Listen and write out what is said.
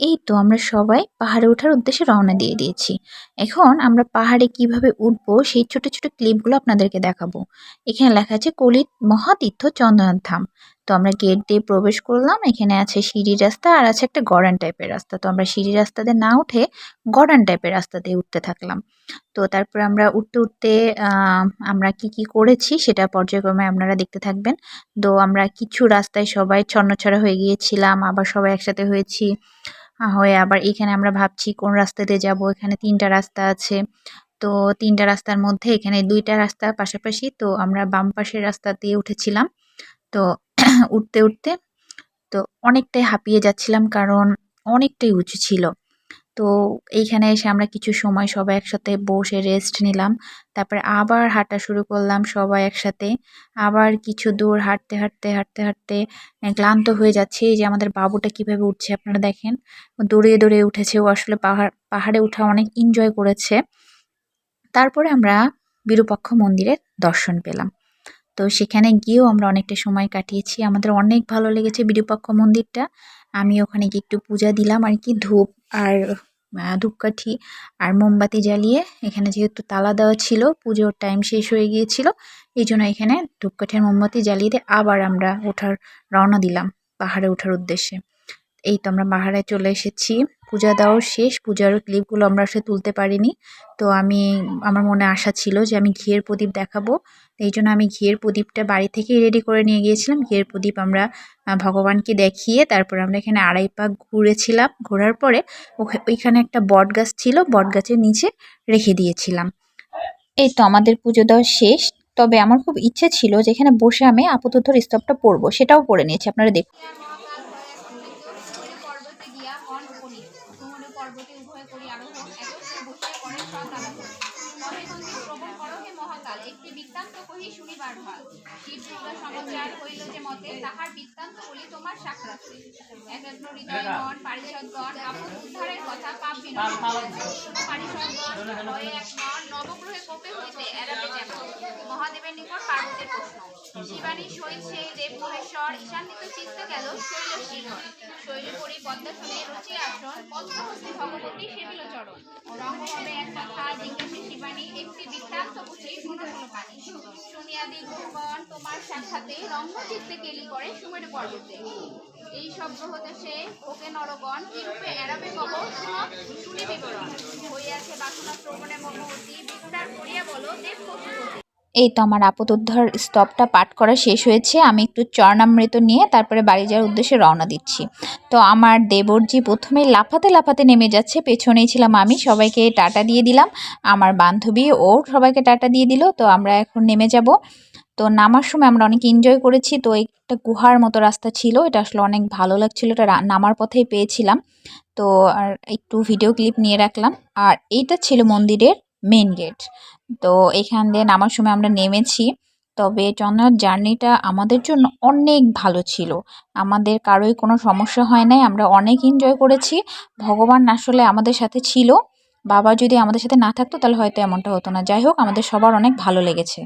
এই তো আমরা সবাই পাহাড়ে ওঠার উদ্দেশ্যে রওনা দিয়ে দিয়েছি। এখন আমরা পাহাড়ে কীভাবে উঠবো সেই ছোট ছোট ক্লিপগুলো আপনাদেরকে দেখাবো। এখানে লেখা আছে, কলিত মহাতীর্থ চন্দ্রনাথ ধাম। তো আমরা গেট দিয়ে প্রবেশ করলাম, এখানে আছে সিঁড়ি রাস্তা আর আছে একটা গড়ান টাইপের রাস্তা। তো আমরা সিঁড়ি রাস্তাতে না উঠে গড়ান টাইপের রাস্তা দিয়ে উঠতে থাকলাম। তো তারপর আমরা উঠতে উঠতে আমরা কি কি করেছি সেটা পর্যায়ক্রমে আপনারা দেখতে থাকবেন। তো আমরা কিছু রাস্তায় সবাই ছন্নছড়া হয়ে গিয়েছিলাম, আবার সবাই একসাথে হয়েছি। হয়ে আবার এখানে আমরা ভাবছি কোন রাস্তাতে যাব, এখানে তিনটা রাস্তা আছে। তো তিনটা রাস্তার মধ্যে এখানে দুইটা রাস্তা পাশাপাশি, তো আমরা বাম পাশের রাস্তা দিয়ে উঠেছিলাম। তো উঠতে উঠতে তো অনেকটাই হাঁপিয়ে যাচ্ছিলাম কারণ অনেকটাই উঁচু ছিল। তো এইখানে এসে আমরা কিছু সময় সবাই একসাথে বসে রেস্ট নিলাম। তারপরে আবার হাঁটা শুরু করলাম সবাই একসাথে। আবার কিছু দূর হাঁটতে হাঁটতে হাঁটতে হাঁটতে ক্লান্ত হয়ে যাচ্ছে। এই যে আমাদের বাবুটা কীভাবে উঠছে আপনারা দেখেন। দৌড়িয়ে দৌড়িয়ে উঠেছে। ও আসলে পাহাড়, পাহাড়ে উঠা অনেক এনজয় করেছে। তারপরে আমরা বিরূপাক্ষ মন্দিরের দর্শন পেলাম। তো সেখানে গিয়েও আমরা অনেকটা সময় কাটিয়েছি। আমাদের অনেক ভালো লেগেছে বিরূপাক্ষ মন্দিরটা। আমি ওখানে গিয়ে একটু পূজা দিলাম আর কি, ধূপ আর ধূপকাঠি আর মোমবাতি জ্বালিয়ে এখানে যেহেতু তালা দেওয়া ছিল, পুজোর টাইম শেষ হয়ে গিয়েছিল, এই জন্য এখানে ধূপকাঠি আর মোমবাতি জ্বালিয়ে দিয়ে আবার আমরা ওঠার রওনা দিলাম পাহাড়ে ওঠার উদ্দেশ্যে। এই তো আমরা পাহাড়ে চলে এসেছি। পূজা দেওয়ার শেষ, পূজার ক্লিপগুলো আমরা সে তুলতে পারিনি। তো আমি, আমার মনে আশা ছিল যে আমি ঘিয়ের প্রদীপ দেখাবো। এই জন্য আমি ঘিয়ের প্রদীপটা বাড়ি থেকেই রেডি করে নিয়ে গিয়েছিলাম। ঘিয়ের প্রদীপ আমরা ভগবানকে দেখিয়ে তারপর আমরা এখানে আড়াই পাক ঘুরেছিলাম। ঘোরার পরে ওইখানে একটা বট গাছ ছিল, বট গাছের নিচে রেখে দিয়েছিলাম। এই তো আমাদের পুজো দেওয়া শেষ। তবে আমার খুব ইচ্ছে ছিল যেখানে বসে আমি আপাতত স্তবটা পড়ব, সেটাও পড়ে নিয়েছি। আপনারা দেখুন পর্বতে উভয় করি আরোহণ একত্রে বসে করেন সন্তান শ্রবণ করো হে মহাকাল একটি বৃত্তান্ত কহি শুনিবার ভালো শিব দুর্গা সমাচার হইল যে মতে তাহার বৃত্তান্ত বলি তোমার সাক্ষাৎ। একাগ্র হৃদয় গণ পারিষদগণ আপদ উদ্ধারের কথা পাপ পারিষদগণ এক নবগ্রহে কোপে হইতে এড়াবে যেমন মহাদেবের নিকট পার্বতের প্রশ্ন। শিবানী সহিত সেই দেব মহেশ্বর ঈশান্বিত চিত্তে গেল শৈল শিখর। শৈল পদ্মা শুনে রুচি আসন ভগবতী সেবিল চরণ। রঙ্গ হবে এক কথা জিজ্ঞাসে শিবানী একটি বৃত্তান্ত বুঝি শুনো শুনিয়াদি গ্রহগণ তোমার সাক্ষাতে রম্যচিত্তে কেলি করে সুমের পর্বতে। এই সব গ্রহ দেশে ভোগে নরগণ কিরূপে এড়াবে কব শুনি বিবরণ। হইয়াছে বাসনা শ্রবণে মমতি বিস্তার করিয়া বলো, দেব এই তো আমার আপদোদ্ধার স্তবটা পাঠ করা শেষ হয়েছে। আমি একটু চরণামৃত নিয়ে তারপরে বাড়ি যাওয়ার উদ্দেশ্যে রওনা দিচ্ছি। তো আমার দেবরজি প্রথমে লাফাতে লাফাতে নেমে যাচ্ছে। পেছনেই ছিলাম আমি। সবাইকে টাটা দিয়ে দিলাম। আমার বান্ধবী ও সবাইকে টাটা দিয়ে দিল। তো আমরা এখন নেমে যাব। তো নামার সময় আমরা অনেক এনজয় করেছি। তো একটা গুহার মতো রাস্তা ছিল। এটা আসলে অনেক ভালো লাগছিল। এটা নামার পথেই পেয়েছিলাম। তো আর একটু ভিডিও ক্লিপ নিয়ে রাখলাম। আর এইটা ছিল মন্দিরের মেন গেট তো এখান দিয়ে নামার সময় আমরা নেমেছি। তবে চন্দ্রনাথ জার্নিটা আমাদের জন্য অনেক ভালো ছিল। আমাদের কারোই কোনো সমস্যা হয় নাই, আমরা অনেক এনজয় করেছি। ভগবান আসলে আমাদের সাথে ছিল। বাবা যদি আমাদের সাথে না থাকতো, তাহলে হয়তো এমনটা হতো না। যাই হোক, আমাদের সবার অনেক ভালো লেগেছে।